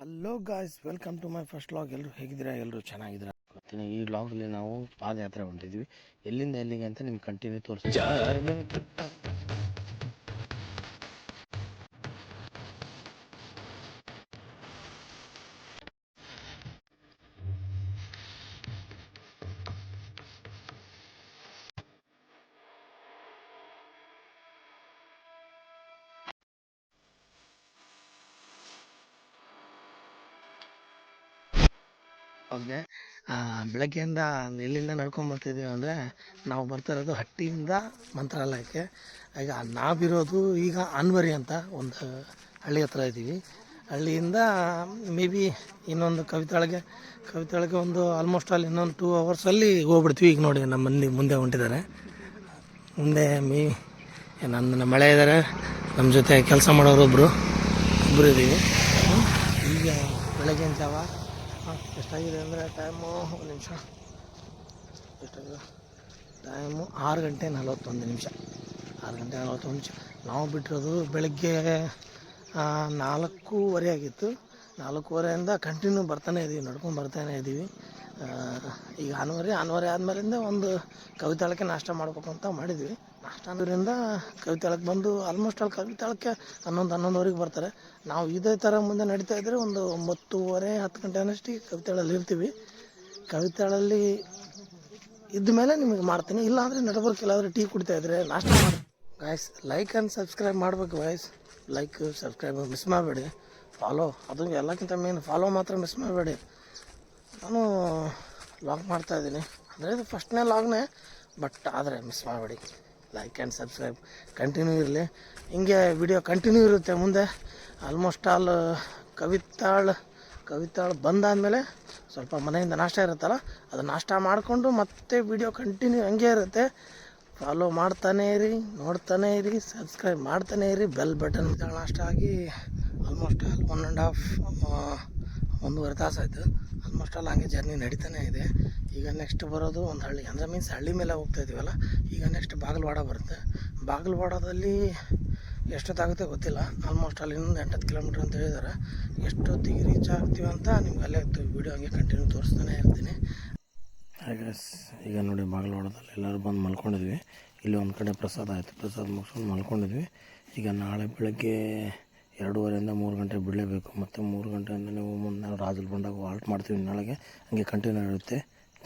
Hello guys welcome to my first vlog ಎಲ್ಲರೂ ಹೇಗಿದ್ದೀರಾ? ಎಲ್ಲರೂ ಚೆನ್ನಾಗಿದ್ದೀರಾ? ಗೊತ್ತಿನ ಈ ಲಾಗಲ್ಲಿ ನಾವು ಪಾದಯಾತ್ರೆ ಹೊಂಟಿದ್ವಿ ಎಲ್ಲಿಂದ ಎಲ್ಲಿಗೆ ಅಂತ ನಿಮ್ಗೆ ಕಂಟಿನ್ಯೂ ತೋರಿಸ್ತೀವಿ ಓಕೆ. ಬೆಳಗ್ಗೆಯಿಂದ ಎಲ್ಲಿಂದ ನಡ್ಕೊಂಡು ಬರ್ತಿದ್ದೀವಿ ಅಂದರೆ ನಾವು ಬರ್ತಾ ಇರೋದು ಹಟ್ಟಿಯಿಂದ ಮಂತ್ರಾಲಯಕ್ಕೆ. ಈಗ ನಾವಿರೋದು ಈಗ ಅನ್ವರಿ ಅಂತ ಒಂದು ಹಳ್ಳಿ ಹತ್ರ ಇದ್ದೀವಿ. ಹಳ್ಳಿಯಿಂದ ಮೇ ಬಿ ಇನ್ನೊಂದು ಕವಿತಾಳಿಗೆ ಕವಿತಾಳಿಗೆ ಒಂದು ಆಲ್ಮೋಸ್ಟ್ ಅಲ್ಲಿ ಇನ್ನೊಂದು ಟೂ ಅವರ್ಸಲ್ಲಿ ಹೋಗ್ಬಿಡ್ತೀವಿ. ಈಗ ನೋಡಿ, ನಮ್ಮ ಮಂದಿ ಮುಂದೆ ಹೊಂಟಿದ್ದಾರೆ. ಮುಂದೆ ಮೀ ನನ್ನ ಮಳೆ ಇದ್ದಾರೆ. ನಮ್ಮ ಜೊತೆ ಕೆಲಸ ಮಾಡೋರು ಒಬ್ಬರು ಒಬ್ಬರು ಇದ್ದೀವಿ. ಈಗ ಬೆಳಗಿನ ಜಾವ ಹಾಂ ಎಷ್ಟಾಗಿದೆ ಅಂದರೆ ಟೈಮು ಒಂದು ನಿಮಿಷ. ಎಷ್ಟಾಗಿದೆ? ಟೈಮು ಆರು ಗಂಟೆ ನಲವತ್ತೊಂದು ನಿಮಿಷ. ಆರು ಗಂಟೆ ನಲವತ್ತೊಂದು ನಿಮಿಷ. ನಾವು ಬಿಟ್ಟಿರೋದು ಬೆಳಗ್ಗೆ ನಾಲ್ಕೂವರೆ ಆಗಿತ್ತು. ನಾಲ್ಕೂವರೆಯಿಂದ ಕಂಟಿನ್ಯೂ ಬರ್ತಾನೆ ಇದ್ದೀವಿ ನಡ್ಕೊಂಡು ಬರ್ತಾನೆ ಇದ್ದೀವಿ ಈಗ ಹನುವರೆ ಹನುವರೆ ಆದಮೇಲಿಂದ ಒಂದು ಕವಿತಾಳಕ್ಕೆ ನಾಷ್ಟ ಮಾಡ್ಬೇಕು ಅಂತ ಮಾಡಿದ್ವಿ. ನಾಷ್ಟ ಅನ್ನೋದ್ರಿಂದ ಕವಿತಾಳಕ್ಕೆ ಬಂದು ಆಲ್ಮೋಸ್ಟ್ ಅಲ್ಲಿ ಕವಿತಾಳಕ್ಕೆ ಹನ್ನೊಂದು, ಹನ್ನೊಂದುವರೆಗೆ ಬರ್ತಾರೆ. ನಾವು ಇದೇ ಥರ ಮುಂದೆ ನಡೀತಾ ಇದ್ದರೆ ಒಂದು ಒಂಬತ್ತೂವರೆ, ಹತ್ತು ಗಂಟೆ ಅನ್ನೋಷ್ಟಿಗೆ ಕವಿತಾಳಲ್ಲಿ ಇರ್ತೀವಿ. ಕವಿತಾಳಲ್ಲಿ ಇದ್ದ ಮೇಲೆ ನಿಮಗೆ ಮಾಡ್ತೀನಿ. ಇಲ್ಲಾಂದರೆ ನಡಬರ್ಕ್ ಎಲ್ಲಾದರೂ ಟೀ ಕುಡಿತಾ ಇದ್ರೆ ನಾಷ್ಟ ಮಾಡಿ ಗಾಯ್ಸ್ ಲೈಕ್ ಆ್ಯಂಡ್ ಸಬ್ಸ್ಕ್ರೈಬ್ ಮಾಡ್ಬೇಕು ಗಾಯ್ಸ್ ಲೈಕ್ ಸಬ್ಸ್ಕ್ರೈಬ್ ಮಿಸ್ ಮಾಡಬೇಡಿ. ಫಾಲೋ ಅದು ಎಲ್ಲಕ್ಕಿಂತ ಮೇನ್ ಫಾಲೋ ಮಾತ್ರ ಮಿಸ್ ಮಾಡಬೇಡಿ. ನಾನು ಲಾಗ್ ಮಾಡ್ತಾ ಇದ್ದೀನಿ. ಅಂದರೆ ಇದು ಫಸ್ಟ್ನೇ ಲಾಗ್ನೇ ಬಟ್ ಆದರೆ ಮಿಸ್ ಮಾಡಬೇಡಿ. ಲೈಕ್ ಆ್ಯಂಡ್ ಸಬ್ಸ್ಕ್ರೈಬ್ ಕಂಟಿನ್ಯೂ ಇರಲಿ. ಹಿಂಗೆ ವಿಡಿಯೋ ಕಂಟಿನ್ಯೂ ಇರುತ್ತೆ ಮುಂದೆ. ಆಲ್ಮೋಸ್ಟ್ ಆಲ್ ಕವಿತಾಳ್ ಕವಿತಾಳ್ ಬಂದಾದಮೇಲೆ ಸ್ವಲ್ಪ ಮನೆಯಿಂದ ನಾಷ್ಟ ಇರುತ್ತಲ್ಲ, ಅದು ನಾಷ್ಟ ಮಾಡಿಕೊಂಡು ಮತ್ತೆ ವಿಡಿಯೋ ಕಂಟಿನ್ಯೂ ಹಂಗೆ ಇರುತ್ತೆ. ಫಾಲೋ ಮಾಡ್ತಾನೆ ಇರಿ, ನೋಡ್ತಾನೆ ಇರಿ ಸಬ್ಸ್ಕ್ರೈಬ್ ಮಾಡ್ತಾನೆ ಇರಿ ಬೆಲ್ ಬಟನ್ ನಾಷ್ಟ ಆಗಿ almost all one and half ಒಂದೂವರೆ ತಾಸು ಆಯಿತು. ಆಲ್ಮೋಸ್ಟ್ ಆಲ್ ಹಂಗೆ ಜರ್ನಿ ನಡೀತಾನೆ ಇದೆ. ಈಗ ನೆಕ್ಸ್ಟ್ ಬರೋದು ಒಂದು ಹಳ್ಳಿ, ಅಂದರೆ ಮೀನ್ಸ್ ಹಳ್ಳಿ ಮೇಲೆ ಹೋಗ್ತಾ ಇದ್ದೀವಲ್ಲ ಈಗ ನೆಕ್ಸ್ಟ್ ಬಾಗಲವಾಡ ಬರುತ್ತೆ. ಬಾಗಲವಾಡದಲ್ಲಿ ಎಷ್ಟೊತ್ತಾಗುತ್ತೆ ಗೊತ್ತಿಲ್ಲ. ಆಲ್ಮೋಸ್ಟ್ ಅಲ್ಲಿ ಇನ್ನೊಂದು ಎಂಟತ್ತು ಕಿಲೋಮೀಟ್ರ್ ಅಂತ ಹೇಳಿದ್ದಾರೆ ಎಷ್ಟೊತ್ತಿಗೆ ರೀಚ್ ಆಗ್ತೀವಿ ಅಂತ ನಿಮ್ಗೆ ಅಲ್ಲೇ ವೀಡಿಯೋ ಹಂಗೆ ಕಂಟಿನ್ಯೂ ತೋರಿಸ್ತಾನೆ ಇರ್ತೀನಿ. ಹಾಗೆ ಈಗ ನೋಡಿ ಬಾಗಲವಾಡದಲ್ಲಿ ಎಲ್ಲರೂ ಬಂದು ಮಲ್ಕೊಂಡಿದ್ವಿ. ಇಲ್ಲಿ ಒಂದು ಕಡೆ ಪ್ರಸಾದ ಆಯಿತು. ಪ್ರಸಾದ ಮುಗಿಸ್ಕೊಂಡು ಮಲ್ಕೊಂಡಿದ್ವಿ. ಈಗ ನಾಳೆ ಬೆಳಗ್ಗೆ ಎರಡೂವರೆಯಿಂದ ಮೂರು ಗಂಟೆ ಬಿಡಲೇಬೇಕು ಮತ್ತು ಮೂರು ಗಂಟೆಯಿಂದ ನೀವು ಮುಂದೆ ನಾವು ರಾಜಲ್ ಬಂದಾಗ ಹಾಲ್ಟ್ ಮಾಡ್ತೀವಿ. ನಾಳೆಗೆ ಹಂಗೆ ಕಂಟಿನ್ಯೂ ಇರುತ್ತೆ.